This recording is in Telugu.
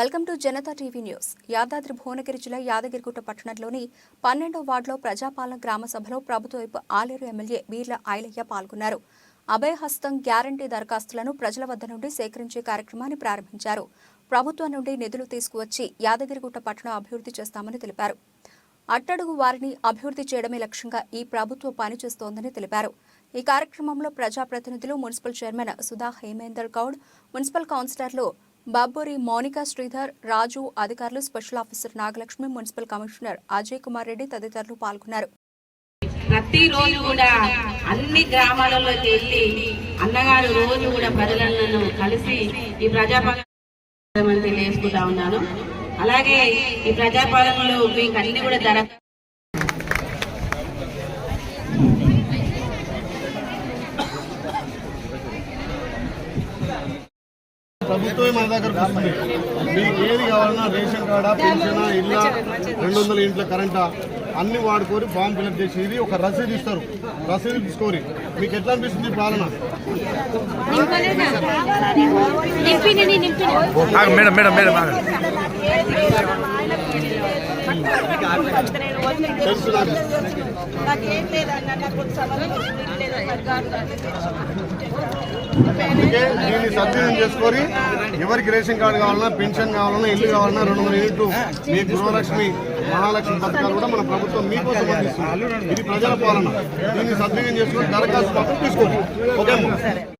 Welcome to Janata TV news. Yadadri Bhuvanagiri జిల్లా యాదగిరిగుట్ట పట్టణంలోని పన్నెండో వార్డులో ప్రజాపాలన గ్రామ సభలో ప్రభుత్వ వైపు ఆలేరు ఎమ్మెల్యే వీర్ల ఐలయ్య పాల్గొన్నారు. అభయహస్తం గ్యారంటీ దరఖాస్తులను ప్రజల వద్ద నుండి సేకరించే కార్యక్రమాన్ని ప్రారంభించారు. ప్రభుత్వం నుండి నిధులు తీసుకువచ్చి యాదగిరిగుట్ట పట్టణం అభివృద్ధి చేస్తామని తెలిపారు. అట్టడుగు వారిని అభివృద్ధి చేయడమే లక్ష్యంగా ఈ ప్రభుత్వం పనిచేస్తోందని తెలిపారు. ఈ కార్యక్రమంలో ప్రజాప్రతినిధులు municipal chairman Sudha Hemender Goud municipal కౌన్సిలర్లు బాబూరి మౌనికా శ్రీధర్ రాజు అధికారులు special officer Nagalakshmi municipal commissioner Ajay Kumar Reddy తదితరులు పాల్గొన్నారు. ప్రతిరోజు కూడా అన్ని గ్రామాలలోకి వెళ్ళి అన్నగారు రోజు కూడా ప్రజలను కలిసి ఈ ప్రజాపాలన తెలియజేసుకుంటా ఉన్నాను. అలాగే ఈ ప్రజాపాలనలో మీకు అన్ని కూడా దరఖాస్తు ప్రభుత్వమే మన దగ్గరకు వస్తుంది. మీకు ఏది కావాలన్నా రేషన్ కార్డా పెన్షనా ఇల్లా రెండు వందల ఇంట్లో కరెంటా అన్ని వాడుకొని ఫామ్ ఫిల్అప్ చేసి ఇది ఒక రసీదు ఇస్తారు. రసీదు తీసుకోరి. మీకు ఎట్లా అనిపిస్తుంది పాలన? మేడం నాకు అందుకే దీన్ని సద్వినియోగం చేసుకొని ఎవరికి రేషన్ కార్డు కావాలన్నా పెన్షన్ కావాలన్నా ఇల్లు కావాలన్నా రెండు వందల యూనిట్లు మీ గృహలక్ష్మి మహాలక్ష్మి పథకాలు కూడా మన ప్రభుత్వం మీకోసం అందిస్తుంది. ఇది ప్రజల పాలన. దీన్ని సద్వినియోగం చేసుకొని దరఖాస్తు పత్రం తీసుకోండి. ఓకే